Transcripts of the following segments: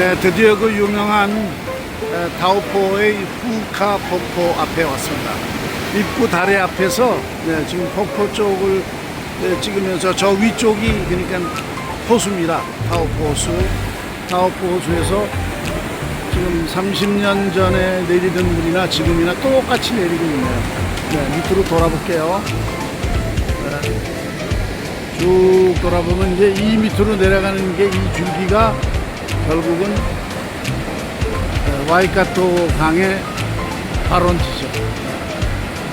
네, 드디어 그 유명한 에, 다오포의 후카 폭포 앞에 왔습니다. 입구 다리 앞에서 네, 지금 폭포 쪽을 네, 찍으면서 저 위쪽이 그러니까 호수입니다. 다오포 호수. 다오포 호수에서 지금 30년 전에 내리던 물이나 지금이나 똑같이 내리고 있네요. 네, 밑으로 돌아볼게요. 네, 쭉 돌아보면 이제 이 밑으로 내려가는 게 이 줄기가 결국은 어, 와이카토 강의 발원지죠.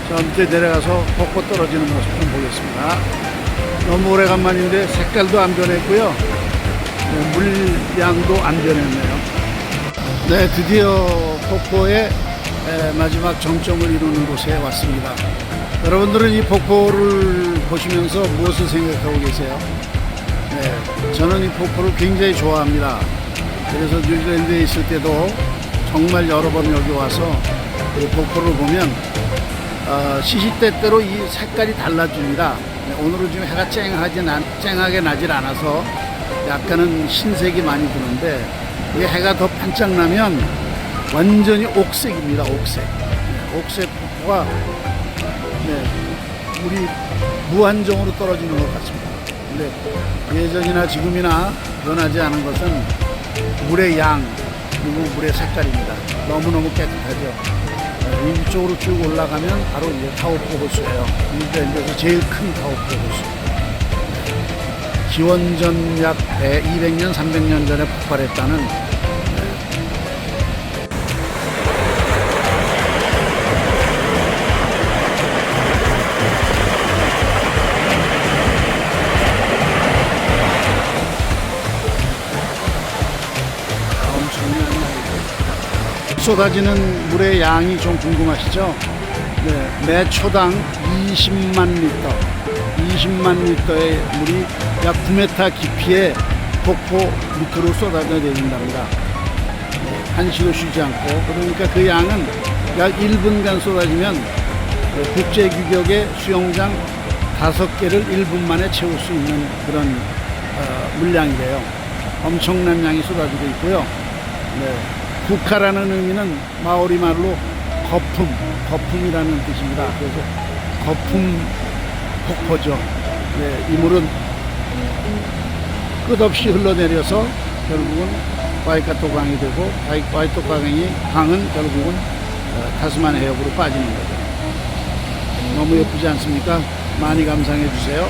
저 밑에 내려가서 폭포 떨어지는 모습 좀 보겠습니다. 너무 오래간만인데 색깔도 안 변했고요. 네, 물량도 안 변했네요. 네, 드디어 폭포의 에, 마지막 정점을 이루는 곳에 왔습니다. 여러분들은 이 폭포를 보시면서 무엇을 생각하고 계세요? 네, 저는 이 폭포를 굉장히 좋아합니다. 그래서 뉴질랜드에 있을 때도 정말 여러 번 여기 와서 이 폭포를 보면 어, 시시때때로 이 색깔이 달라집니다. 네, 오늘은 지금 해가 쨍하지 나, 쨍하게 나질 않아서 약간은 흰색이 많이 드는데 이 해가 더 반짝 나면 완전히 옥색입니다. 옥색. 네, 옥색 폭포가 네, 물이 무한정으로 떨어지는 것 같습니다. 근데 예전이나 지금이나 변하지 않은 것은 물의 양 그리고 물의 색깔입니다. 너무너무 깨끗하죠. 네, 이쪽으로 쭉 올라가면 바로 이제 타오포 호수예요. 뉴질랜드에서 제일 큰 타오포 호수. 기원전 약 200년, 300년 전에 폭발했다는 쏟아지는 물의 양이 좀 궁금하시죠? 네, 매 초당 20만 리터, 20만 리터의 물이 약 9m 깊이의 폭포 밑으로 쏟아져 내린답니다. 네, 한시도 쉬지 않고 그러니까 그 양은 약 1분간 쏟아지면 네, 국제 규격의 수영장 다섯 개를 1분 만에 채울 수 있는 그런 어, 물량이래요. 엄청난 양이 쏟아지고 있고요. 네. 국카라는 의미는 마오리 말로 거품, 거품이라는 뜻입니다. 그래서 거품 폭포죠. 네, 이 물은 끝없이 흘러내려서 결국은 와이카토 강이 되고 와이- 와이토 강이 강은 결국은 어, 타스만 해협으로 빠지는 거죠. 너무 예쁘지 않습니까? 많이 감상해 주세요.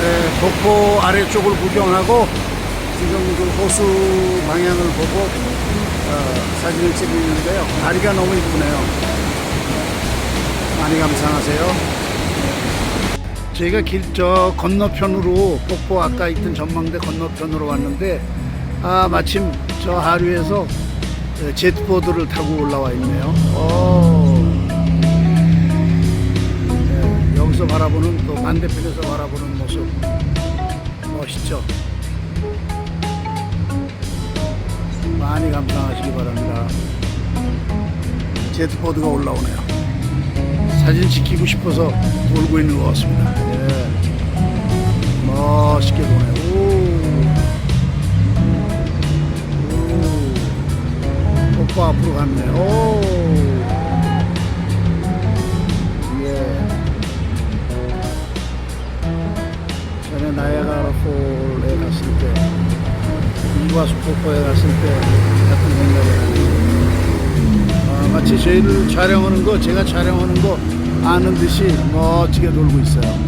네, 폭포 아래쪽을 구경하고 지금 그 호수 방향을 보고 어, 사진을 찍고 있는데요. 다리가 너무 이쁘네요. 많이 감상하세요. 저희가 길 저 건너편으로 폭포 아까 있던 전망대 건너편으로 왔는데 아 마침 저 하류에서 에, 제트보드를 타고 올라와 있네요. 오. 네, 여기서 바라보는 또 반대편에서 바라보는 모습 멋있죠. 많이 감상하시기 바랍니다. 제트보드가 올라오네요. 사진 찍히고 싶어서 돌고 있는 것 같습니다. 예. 멋있게 도네요. 오. 오. 폭포 앞으로 갔네. 오. 이과수 폭포에 갔을 때 같은 생각을 하네요. 아, 마치 저희를 촬영하는 거, 제가 촬영하는 거 아는 듯이 멋지게 놀고 있어요.